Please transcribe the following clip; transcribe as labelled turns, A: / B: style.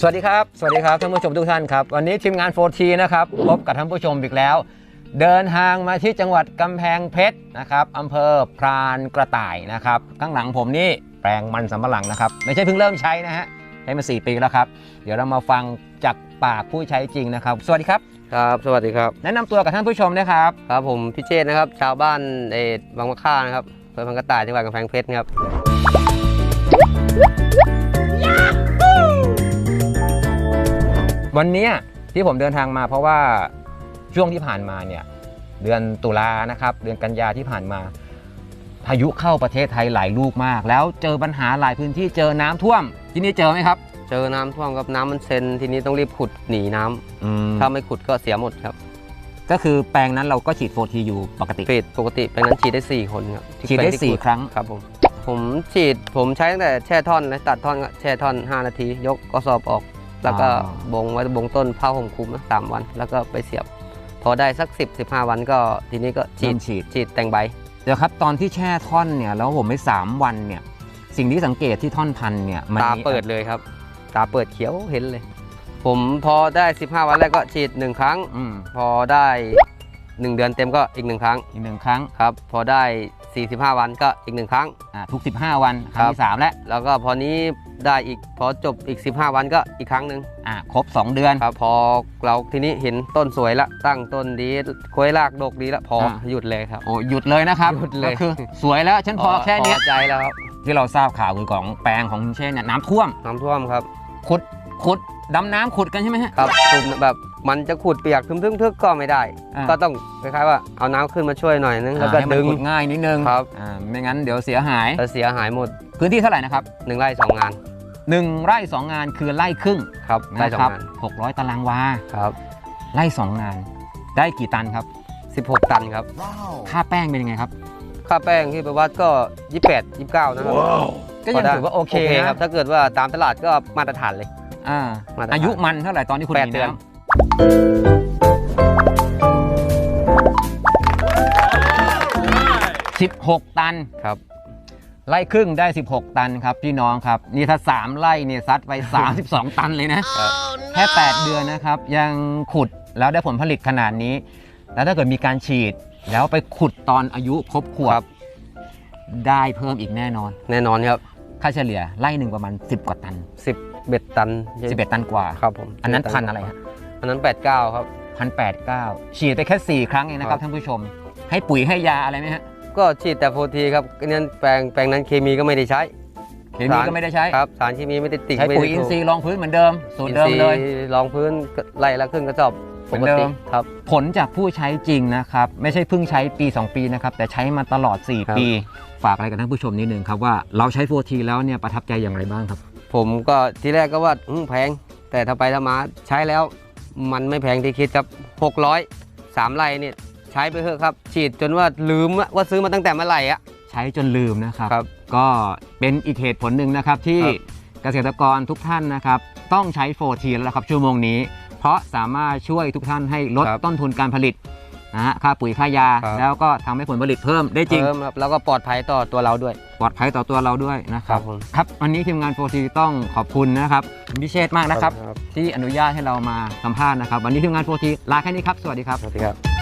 A: สวัสดีครับ สวัสดีครับท่านผู้ชมทุกท่านครับ วันนี้ทีมงานโฟทีนะครับพบกับท่านผู้ชมอีกแล้ว เดินทางมาที่จังหวัดกำแพงเพชรนะครับอำเภอพรานกระต่ายนะครับ ข้างหลังผมนี่แปลงมันสำปะหลังนะครับ ไม่ใช่เพิ่งเริ่มใช้นะฮะใช้มา 4 ปีแล้วครับ เดี๋ยวเรามาฟังจากปากผู้ใช้จริงนะครับ สวัสดีครับ
B: ครับ สวัสดีครับ
A: แนะนำตัวกับท่านผู้ชมนะครับ
B: ครับผมพิเชษนะครับ ชาวบ้านเออบางมะค่านะครับ อำเภอพังกระต่ายจังหวัดกำแพงเพชรครับ
A: วันเนี้ยที่ผมเดินทางมาเพราะว่าช่วงที่ผ่านมาเนี่ยเดือนตุลานะครับ เดือนกันยาที่ผ่านมา พายุเข้าประเทศไทยหลายลูกมาก แล้วเจอปัญหาหลายพื้นที่เจอน้ำท่วม ที่นี่เจอไหมครับ
B: เจอน้ำท่วมครับน้ำมันเซนทีนี้ต้องรีบขุดหนีน้ำ
A: อืม
B: ถ้าไม่ขุดก็เสียหมดครับ
A: ก็คือแปลงนั้นเราก็ฉีดโฟทีอยู่ปกติ
B: เฟดปกติเป็นนั้นฉีดได้ 4 คนครับที่
A: ฉีดได้
B: แปลที่
A: สี่
B: ขุ
A: ครั้ง
B: ครับผม ผมฉีดผมใช้ตั้งแต่แช่ท่อนเลยตัดท่อนก็แช่ท่อน 5 นาที ยกกระสอบออก แล้วก็
A: อ๋อ
B: บงไว้บงต้นผ้าห่มคลุมนะสามวัน แล้วก็ไปเสียบ พอได้สัก 10 15 วันก็ทีนี้ก็ฉี
A: เริ่
B: ด
A: มฉีด
B: ฉีดแต่งใบ
A: เดี๋ยวครับ ตอนที่แช่ท่อนเนี่ยแล้วผมไม่สามวันเนี่ย สิ่งที่สังเกตที่ท่อนพันธุ์เนี่ยมัน
B: ตา
A: มี
B: เปิดเลยครับ ตาเปิดเขียวเห็นเลย ผมพอได้ 15 วันแรกก็ฉีด 1 ครั้ง
A: อืม
B: พอได้ 1 เดือนเต็มก็อีก 1 ครั้ง
A: อีกหนึ่งครั้ง
B: ครับ พอได้ 45 วันก็อีก 1 ครั้ง
A: อ่าทุก 15 วันครั้ง
B: ครับ
A: ที่สามแล้ว
B: แล้วก็พอนี้ได้อีกพอจบอีก 15 วันก็อีกครั้งหนึ่ง
A: อ่าครบ 2 เดือน
B: ครับ พอเราทีนี้เห็นต้นสวยละ ตั้งต้นดีกล้วยรากดกดีละพอ
A: อ่า
B: หยุดเลยครับ
A: โอ้หยุดเลยนะครับ
B: หยุดเลย
A: ก็คือสวยแล้วฉันพอแค่เนี้ย
B: พอใจแล้วครับ
A: ที่เราทราบข่าวคือของแปลงของคุณเช่นเนี่ยน้ำท่วม
B: น้ำท่วมครับ
A: ขุดขุด ดำน้ำขุดกันใช่ไหมฮะ
B: ครับคุมแบบมันจะขุดเปียกทึมๆๆก็ไม่ได้
A: อ่า
B: ก็ต้องคล้ายๆว่าเอาน้ำขึ้นมาช่วยหน่อยนึงแล้วก็
A: อ่าให้มัน
B: ดึง
A: ขุดง่ายนิดนึง
B: ครับ
A: อ่าไม่งั้นเดี๋ยวเสียหาย
B: จะเสียหายหมด
A: พื้นที่เท่าไหร่นะครับ
B: หนึ่งไร่สองงาน
A: 1ไร่2งานคือไร่ครึ่ง
B: ครับไร่สอ
A: นะครั
B: งงาน
A: 600ตารางวา
B: ครับ
A: ไร่2งาน ได้กี่ตันครับ
B: 16ตันครับ
A: ค่าแป้งเป็นยังไงครับ
B: ค่าแป้งที่ไปวัดก็28 29นะครับ
A: ก็ยัง
B: พได้
A: ถือว่าโอเค
B: ค
A: นะ
B: รับ ถ้าเกิดว่าตามตลาดก็มาตรฐานเลย
A: อ่า
B: มาตรฐาน
A: อายุมันเท่าไหร่ตอนที่คุณ
B: แปด
A: มี
B: เดือน
A: น้ำ16ตัน
B: ครับ
A: ไร่ครึ่งได้ 16 ตันครับพี่น้องครับนี่ถ้า 3 ไร่เนี่ยซัดไป 32 ตันเลยนะ
B: ครับ
A: แค่ 8 เดือนนะครับ ยังขุดแล้วได้ผลผลิตขนาดนี้ แล้วถ้าเกิดมีการฉีด แล้วไปขุดตอนอายุครบขว
B: ครับ บ
A: ได้เพิ่มอีกแน่นอน
B: แน่นอนครับ
A: ค่าเฉลี่ยไร่หนึ่งประมาณ 10 กว่าตัน
B: 10 เบ็ดตัน
A: 11 ตันกว่า
B: ครับผม
A: อันนั้นพันอะไรฮะ
B: อันนั้น 89 ครับ
A: พันแปดเก้าฉีดไปแค่ 4 ครั้งเองนะครับ
B: ครับ
A: ท่านผู้ชม ให้ปุ๋ยให้ยาอะไรไหมฮะ
B: ก็ฉีดแต่โฟทีครับอันนั้นแปลงแปลงนั้นเคมีก็ไม่ได้ใช้
A: เคมีก็ไม่ได้ใช้
B: ครับสารเคมีไม่ได้ติด
A: ใช้
B: ไม่
A: ปุ๋ย
B: ได้
A: อิน
B: ถูก
A: ทรีย์รองพื้นเหมือนเดิมสูตรเดิมเลย
B: อินทรีย์รองพื้นไล่ละครึ่งกระสอบ
A: เห
B: ป
A: มือน
B: ก
A: เดิ
B: ติ
A: ม
B: ครับ
A: ผลจากผู้ใช้จริงนะครับ ไม่ใช่เพิ่งใช้ปี 2 ปีนะครับ แต่ใช้มาตลอด
B: ครั
A: 4
B: บ
A: ปี ฝากอะไรกับท่านผู้ชมนิดนึงครับว่าเราใช้โฟทีแล้วเนี่ยประทับใจอย่างไรบ้างครับ
B: ผมก็ทีแรกก็ว่าอืมแพง แต่ถ้าไปถ้ามาใช้แล้วมันไม่แพงที่คิดครับ 600 3ไร่เนี่ยใช้ไปเถอะครับ ฉีดจนว่าลืมว่าซื้อมาตั้งแต่เมื่อไหร่อะ
A: ใช้จนลืมนะครับ
B: ครับ
A: ก็เป็นอีกเหตุผลหนึ่งนะครับที่
B: ครับ
A: เกษตรกรทุกท่านนะครับ ต้องใช้โฟทีแล้วนะครับชั่วโมงนี้ เพราะสามารถช่วยทุกท่านให้ลด
B: ครับ
A: ต้นทุนการผลิต นะฮะค่าปุ๋ยค่ายา
B: ครับ
A: แล้วก็ทำให้ผลผลิตเพิ่มได้จริง
B: เพิ่มครับแล้วก็ปลอดภัยต่อตัวเราด้วย
A: ปลอดภัยต่อตัวเราด้วยนะครับ
B: ผม
A: ครับวันนี้ทีมงานโฟทีต้องขอบคุณนะครับคุณพิเชษมากนะครับ
B: ครับ
A: ที่อนุญาตให้เรามาสัมภาษณ์นะครับ วันนี้ทีมงานโฟทีลาแค่นี้ครับ สวัสดีครับ
B: สวัสดีครับ